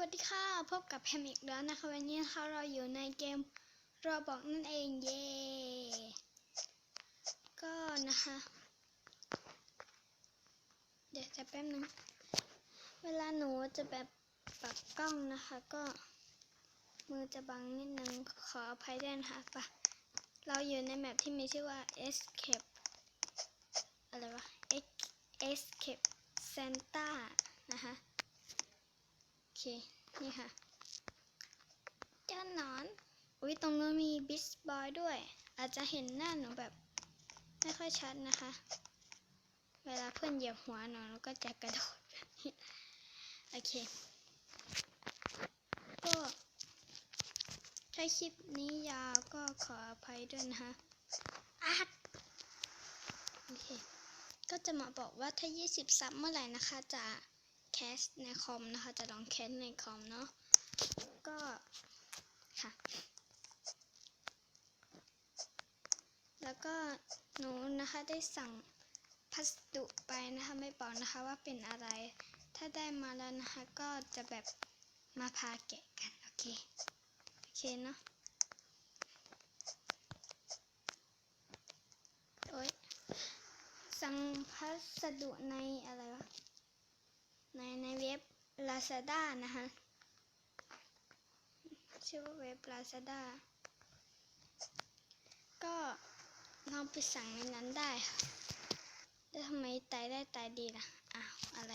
วัสดีค่ะ พบกับแพมอีกแล้วนะคะ วันนี้นะคะเราอยู่ในเกมรอบอกนั่นเองเย่ก็นะคะ เดี๋ยวจะแป๊บนึง เวลาหนูจะแบบปรับกล้องนะคะ ก็ มือจะบังนิดนึงขออภัยด้วยนะคะปะเราอยู่ในแมปที่มีชื่อว่า Escape อะไรวะ Escape Santa นะคะ เคนี่ค่ะ เจ้าหนอน อุ้ยตรงนู้นมีบิสบอยด้วย อาจจะเห็นหน้าหนูแบบ ไม่ค่อยชัดนะคะ เวลาเพื่อนเหยียบหัวหนูหนูก็จะกระโดดแบบนี้โอเค ก็ถ้าคลิปนี้ยาวก็ขออภัยด้วยนะคะอัดโอเค ก็จะมาบอกว่าถ้า 20 ซับเมื่อไหร่นะคะจะ แคสในคอมนะคะ จะลองแคสในคอมเนาะ ก็ค่ะ แล้วก็หนูนะคะได้สั่งพัสดุไปนะคะไม่บอกนะคะว่าเป็นอะไร ถ้าได้มาแล้วนะคะก็จะแบบมาพาแกะกัน โอเค โอเคเนาะโอ๊ยสั่งพัสดุในอะไรวะ ในในเว็บ Lazada นะคะชื่อว่าเว็บ Lazada ก็ลองไปสั่งในนั้นได้แล้วทำไมตายได้ตายดีล่ะ อ้าว อะไร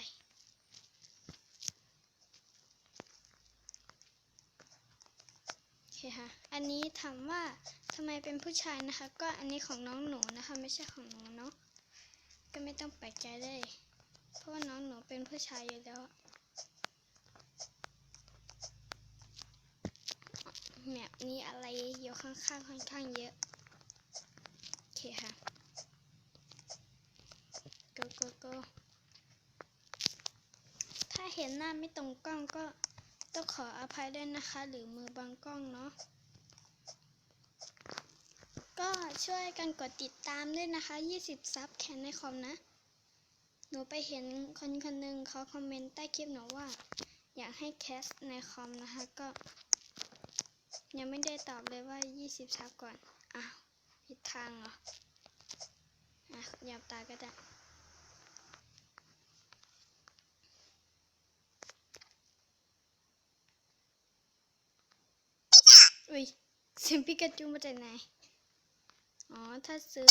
โอเคค่ะ อันนี้ถามว่าทำไมเป็นผู้ชายนะคะ ก็อันนี้ของน้องหนูนะคะ ไม่ใช่ของหนูเนาะ ก็ไม่ต้องแปลกใจเลย เพราะว่าน้องหนูเป็นผู้ชายอยู่แล้วแบบนี้อะไรอยู่ข้างๆค่อนข้างเยอะ โอเคค่ะ go go go ถ้าเห็นหน้าไม่ตรงกล้องก็ต้องขออภัยด้วยนะคะ หรือมือบังกล้องเนาะก็ช่วยกันกดติดตามด้วยนะคะ 20 ซับแคนในคอมนะ หนูไปเห็นคนคนหนึ่งเขาคอมเมนต์ใต้คลิปหนูว่า อยากให้แคสในคอมนะคะก็ ยังไม่ได้ตอบเลยว่า 20ซับก่อน อ้าวผิดทางเหรอ อะหยับตาก็ได้อุ้ยเสียงปิกาจูมาจากไหน อ๋อ ถ้าซื้อ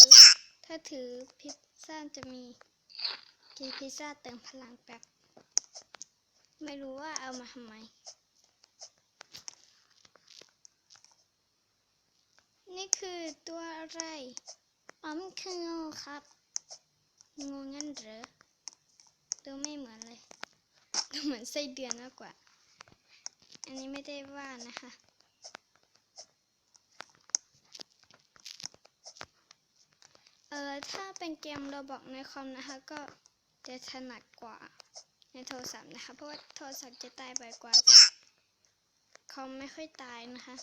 ถ้าถือพิซซ่าจะมี กินพิซซ่าเติมพลังแป๊บ ไม่รู้ว่าเอามาทำไม นี่คือตัวอะไร อ๋อมันคืองูครับ งูงั้นเหรอ ดูไม่เหมือนเลย ดูเหมือนไส้เดือนมากกว่า อันนี้ไม่ได้ว่านะคะเออถ้าเป็นเกมเราบอกในคอมนะคะก็ จะถนัดกว่าในโทรศัพท์นะคะ เพราะว่าโทรศัพท์จะตายบ่อยกว่าแต่คอมไม่ค่อยตายนะคะ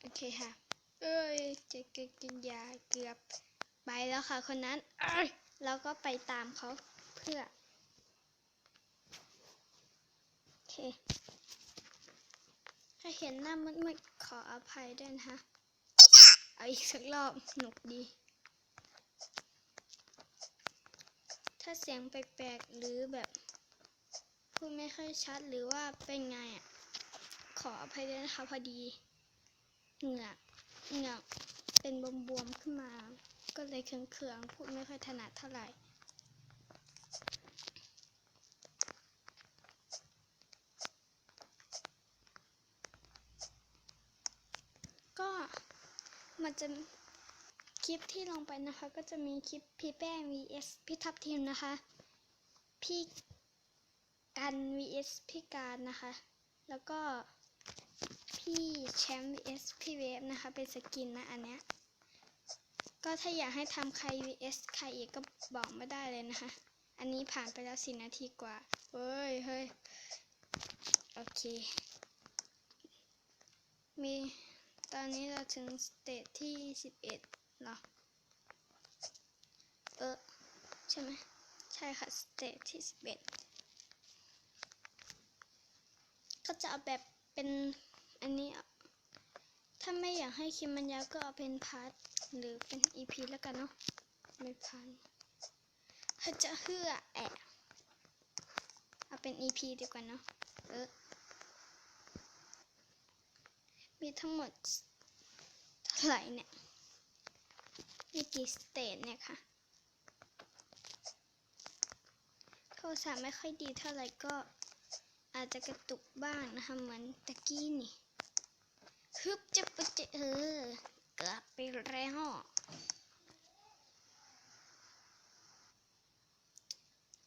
โอเคค่ะ เอ้ยจะกินยาเกือบไปแล้วค่ะคนนั้นเอ้ยเราก็ไปตามเขาเพื่อโอเค ถ้าเห็นหน้ามืดๆขออภัยด้วยนะคะเอาอีกสักรอบหนุกดี ถ้าเสียงแปลกๆหรือแบบพูดไม่ค่อยชัดหรือว่าเป็นไงอะ ขออภัยด้วยนะคะพอดี เหงือกเหงือกเป็นบวมๆขึ้นมา ก็เลยเคืองๆพูดไม่ค่อยถนัดเท่าไหร่ ก็มัน จะคลิปที่ลงไปนะคะ ก็จะมีคลิปพี่แป้ง vs พี่ทับทีมนะคะ พี่กัน vs พี่การนะคะ แล้วก็พี่แชมป์ vs พี่เวฟนะคะ เป็นสกินนะอันเนี้ยก็ถ้าอยากให้ทำใคร vs ใครอีกก็บอกไม่ได้เลยนะคะ อันนี้ผ่านไปแล้วสี่นาทีกว่า เฮ้ยเฮ้ยโอเค มี อนนี้เราถึงสเตจที่11เหรอ เออ ใช่ไหม ใช่ค่ะสเตจที่สิบเอ็ดก็จะเอาแบบเป็นอันนี้ ถ้าไม่อยากให้คลิปมันยาวก็เอาเป็นพาร์ทหรือเป็นอีพีแล้วกันเนาะ ไม่พาร์ทเขาจะเฮือแอะ เอาเป็นอีพีดีกว่าเนาะ เออ มีทั้งหมดเท่าไหร่เนี่ย มีกี่สเตจเนี่ยค่ะโทรศัพท์ไม่ค่อยดีเท่าไหร่ก็อาจจะกระตุกบ้างนะคะเหมือนตะกี้นี่ฮึบจะปะจะเออกือบไปแล้ว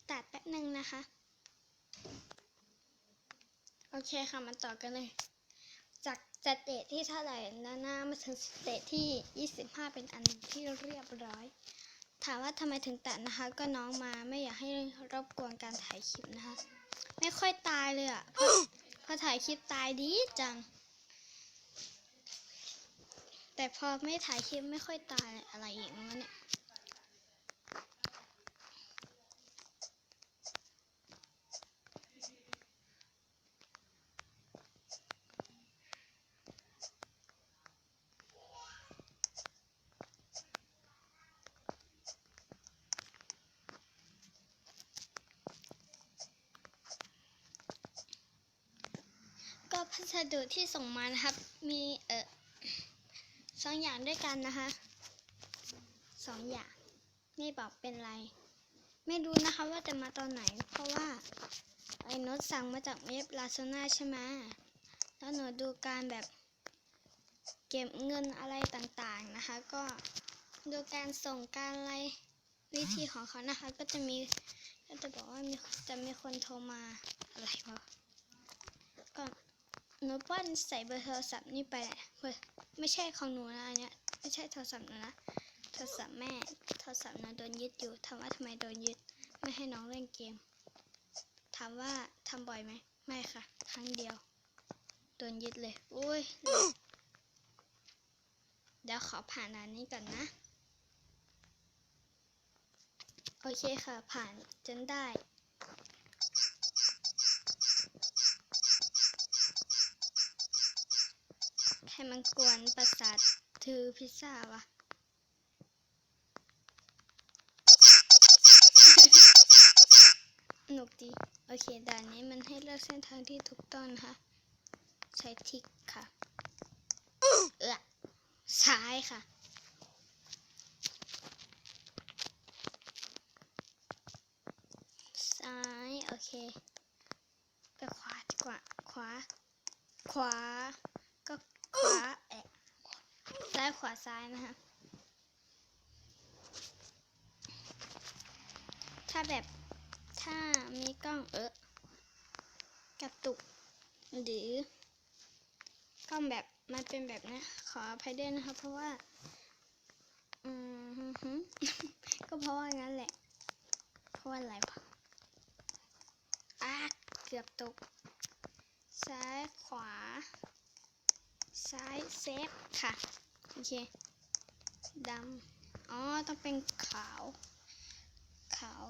ตัดแป๊บหนึ่งนะคะ โอเคค่ะ มาต่อกันเลย สเตจที่เท่าไหร่นะหน้ามาถึงสเตจที่ 25 เป็นอันที่เรียบร้อย ถามว่าทำไมถึงตัดนะคะ ก็น้องมาไม่อยากให้รบกวนการถ่ายคลิปนะคะ ไม่ค่อยตายเลยอะ่ะพอพอถ่ายคลิปตายดีจัง แต่พอไม่ถ่ายคลิปไม่ค่อยตายอะไรอย่างเงี้ยเนี่ย พัสดุที่ส่งมานะครับ มีเออสองอย่างด้วยกันนะคะสองอย่างไม่บอกเป็นไร ไม่รู้นะคะว่าจะมาตอนไหน เพราะว่าไอ้น้ตสั่งมาจากเว็บลาโซนาใช่ไหมแล้วหนูดูการแบบเก็บเงินอะไรต่างๆนะคะ ก็ดูการส่งการอะไรวิธีของเขานะคะ ก็จะมีก็จะบอกว่ามีจะมีคนโทรมาอะไรวะก็ หนูป้อนใส่เบอร์โทรศัพท์นี่ไปแหละเฮ้ยไม่ใช่ของหนูนะอันเนี้ยไม่ใช่โทรศัพท์หนูนะโทรศัพท์แม่โทรศัพท์นะโดนยึดอยู่ถามว่าทำไมโดนยึดไม่ให้น้องเล่นเกมถามว่าทำบ่อยไหมไม่ค่ะ ครั้งเดียวโดนยึดเลยอุ้ยเดี๋ยวขอผ่านอันนี้ก่อนนะ โอเคค่ะผ่านจนได้ ใครมันกวนประสาทถือพิซซ่าวะหนุกดี โอเคด่านนี้มันให้เลือกเส้นทางที่ถูกต้องนะคะ ใช้ทิกค่ะ เออซ้ายค่ะซ้ายโอเค ไปขวาดีกว่า ขวา ขวาก็ขวาแอะซ้ายขวาซ้ายนะคะถ้าแบบถ้ามีกล้องเออกระตุกหรือกล้องแบบมันเป็นแบบนี้ขออภัยด้วยนะคะเพราะว่า อืมฮึก็เพราะว่างั้นแหละ เพราะว่าอะไรวะอะเกือบตก ซ้ายขวา ซ้ายเซฟค่ะ อเคดำอ๋อ ต้องเป็นขาว ขาว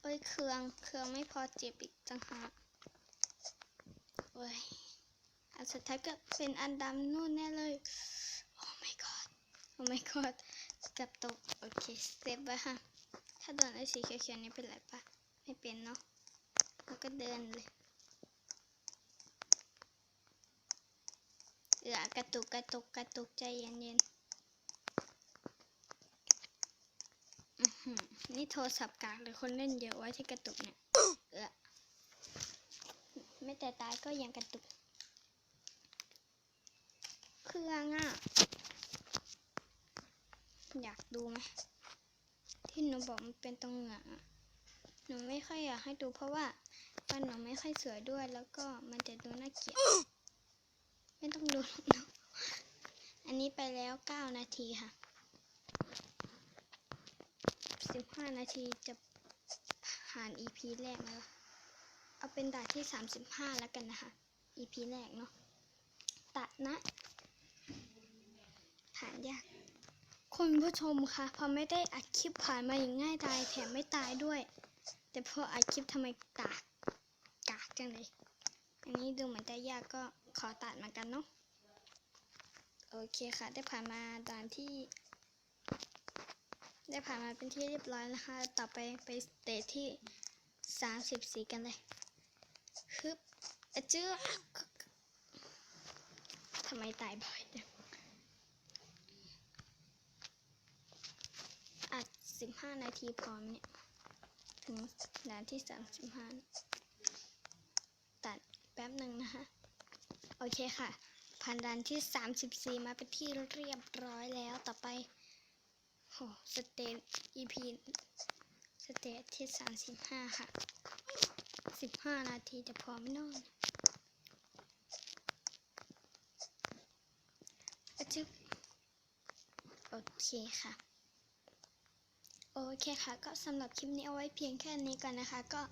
เอ้ย เครือง เครืองไม่พอเจ็บอีกจังหากโอ้ย อันสุดท้ายก็เป็นอันดำนู่นแน่เลย โอ้ my god โอ้ my god กับตก โอเค เซฟไว้ค่ะ ถ้าโดนไอ้สีเขียวๆนี่เป็นไรปะไม่เป็นเนาะ แล้วก็เดินเลย ออกระตุกกระตุกกระตุกใจเย็นๆอื้อหือนี่โทรศัพท์กากหรือคนเล่นเยอะว้ที่กระตุกเนี่ยเออไม่แต่ตายก็ยังกระตุก เครื่องอะ อยากดูไหมที่หนูบอกมันเป็นตรงเหงือกอหนูไม่ค่อยอยากให้ดูเพราะว่าฟันหนูไม่ค่อยสวยด้วยแล้วก็มันจะดูน่าเกลียด ไม่ต้องดูหรอกเนอันนี้ไปแล้วเก้านาทีค่ะสิบห้านาทีจะผ่าน EP แรกแล้ว เอาเป็นด่านที่สามสิบห้าแล้วกันนะคะ EP แรกเนาะตัดนะผ่านยากคุณผู้ชมคะพอไม่ได้อัดคลิปผ่านมาอย่างง่ายดายแถมไม่ตายด้วย แต่พออัดคลิปทำไมกาก กากจังเลย อันนี้ดูเหมือนจะยากก็ ขอตัดเหมือนกันเนาะโอเคค่ะ ได้ผ่านมาตอนที่ ได้ผ่านมาเป็นที่เรียบร้อยนะคะ ต่อไปไปสเตจที่สามสิบสี่กันเลยฮึบอะเจือทำไมตายบ่อยจังอัดสิบห้านาทีพร้อมเนี่ย ถึงด่านที่สามสิบห้าตัดแป๊บหนึ่งนะคะ โอเคค่ะ ผ่านด่านที่สามสิบสี่มาเป็นที่เรียบร้อยแล้วต่อไปโหสเตจ EP สเตจที่สามสิบห้าค่ะสิบห้านาทีจะพอไม่นอนอะจึ๊บโอเคค่ะ โอเคค่ะ ก็สำหรับคลิปนี้เอาไว้เพียงแค่นี้ก่อนนะคะ ก็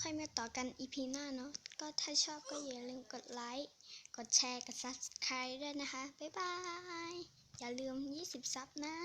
ค่อยมาต่อกัน EP หน้าเนาะ ก็ถ้าชอบก็อย่าลืมกดไลค์ กดแชร์ กด subscribe ด้วยนะคะ บ๊ายบาย อย่าลืม 20 ซับนะ